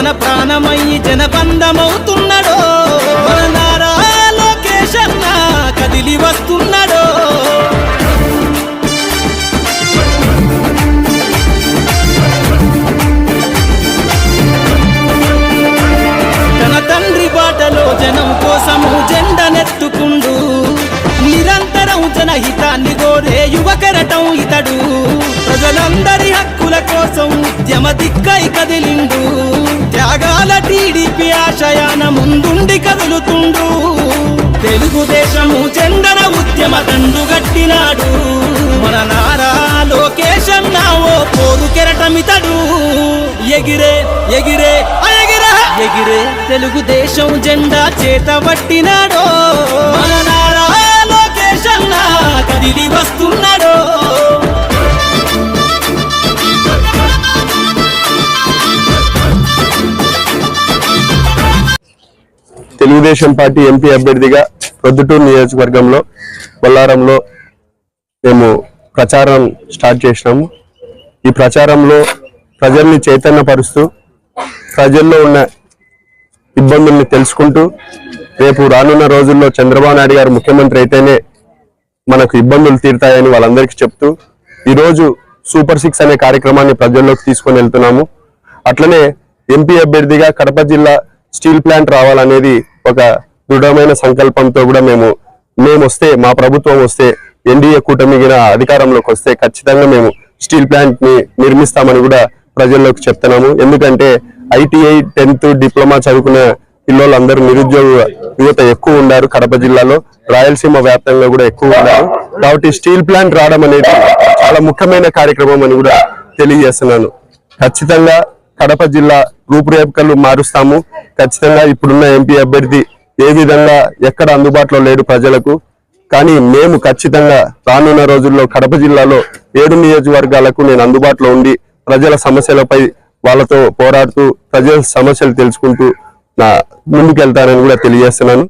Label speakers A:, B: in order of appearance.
A: తన ప్రాణమయ్యి జనబంధమవుతున్నాడో. మన నారా లోకేష్ కదిలి వస్తున్నాడో. తన తండ్రి బాటలో జనం కోసము జెండనెత్తుకుండు నిరంతరం జనహితాన్ని కోరే యువకరటం ఇతడు. ప్రజలందరి హక్కుల కోసం ఉద్యమ దిక్కై కదిలిండు. త్యాగాల టీడీపీ ఆశయాన ముందుండి కదులుతుండు. తెలుగుదేశము చందన ఉద్యమ దండు గట్టినాడు. మన నారా లోకేశం అన్న ఓ పోరు కెరటమితడు. ఎగిరే ఎగిరే ఎగిరే ఎగిరే తెలుగుదేశం జెండా చేతబట్టినాడో మన నారా లోకేశం నా కదిలి
B: తెలుగుదేశం పార్టీ ఎంపీ అభ్యర్థిగా ప్రొద్దుటూరు నియోజకవర్గంలో బొల్లారంలో మేము ప్రచారం స్టార్ట్ చేసినాము. ఈ ప్రచారంలో ప్రజల్ని చైతన్యపరుస్తూ ప్రజల్లో ఉన్న ఇబ్బందుల్ని తెలుసుకుంటూ రేపు రానున్న రోజుల్లో చంద్రబాబు నాయుడు గారు ముఖ్యమంత్రి అయితేనే మనకు ఇబ్బందులు తీరుతాయని వాళ్ళందరికీ చెప్తూ ఈరోజు సూపర్ సిక్స్ అనే కార్యక్రమాన్ని ప్రజల్లోకి తీసుకొని వెళ్తున్నాము. అట్లనే ఎంపీ అభ్యర్థిగా కడప జిల్లా స్టీల్ ప్లాంట్ రావాలనేది ఒక దృఢమైన సంకల్పంతో కూడా మేము మేము వస్తే మా ప్రభుత్వం వస్తే ఎన్డీఏ కూటమిగిన అధికారంలోకి వస్తే ఖచ్చితంగా మేము స్టీల్ ప్లాంట్ని నిర్మిస్తామని కూడా ప్రజల్లోకి చెప్తున్నాము. ఎందుకంటే ఐటీఐ టెన్త్ డిప్లొమా చదువుకున్న పిల్లలందరూ నిరుద్యోగ యువత ఎక్కువ ఉన్నారు కడప జిల్లాలో. రాయలసీమ వ్యాప్తంగా కూడా ఎక్కువ ఉన్నారు కాబట్టి స్టీల్ ప్లాంట్ రావడం అనేది చాలా ముఖ్యమైన కార్యక్రమం అని కూడా తెలియజేస్తున్నాను. ఖచ్చితంగా కడప జిల్లా రూపురేఖలు మారుస్తాము. ఖచ్చితంగా ఇప్పుడున్న ఎంపీ అభ్యర్థి ఏ విధంగా ఎక్కడ అందుబాటులో లేడు ప్రజలకు. కానీ మేము ఖచ్చితంగా రానున్న రోజుల్లో కడప జిల్లాలో ఏడు నియోజకవర్గాలకు నేను అందుబాటులో ఉండి ప్రజల సమస్యలపై వాళ్ళతో పోరాడుతూ ప్రజల సమస్యలు తెలుసుకుంటూ నా ముందుకెళ్తానని కూడా తెలియజేస్తున్నాను.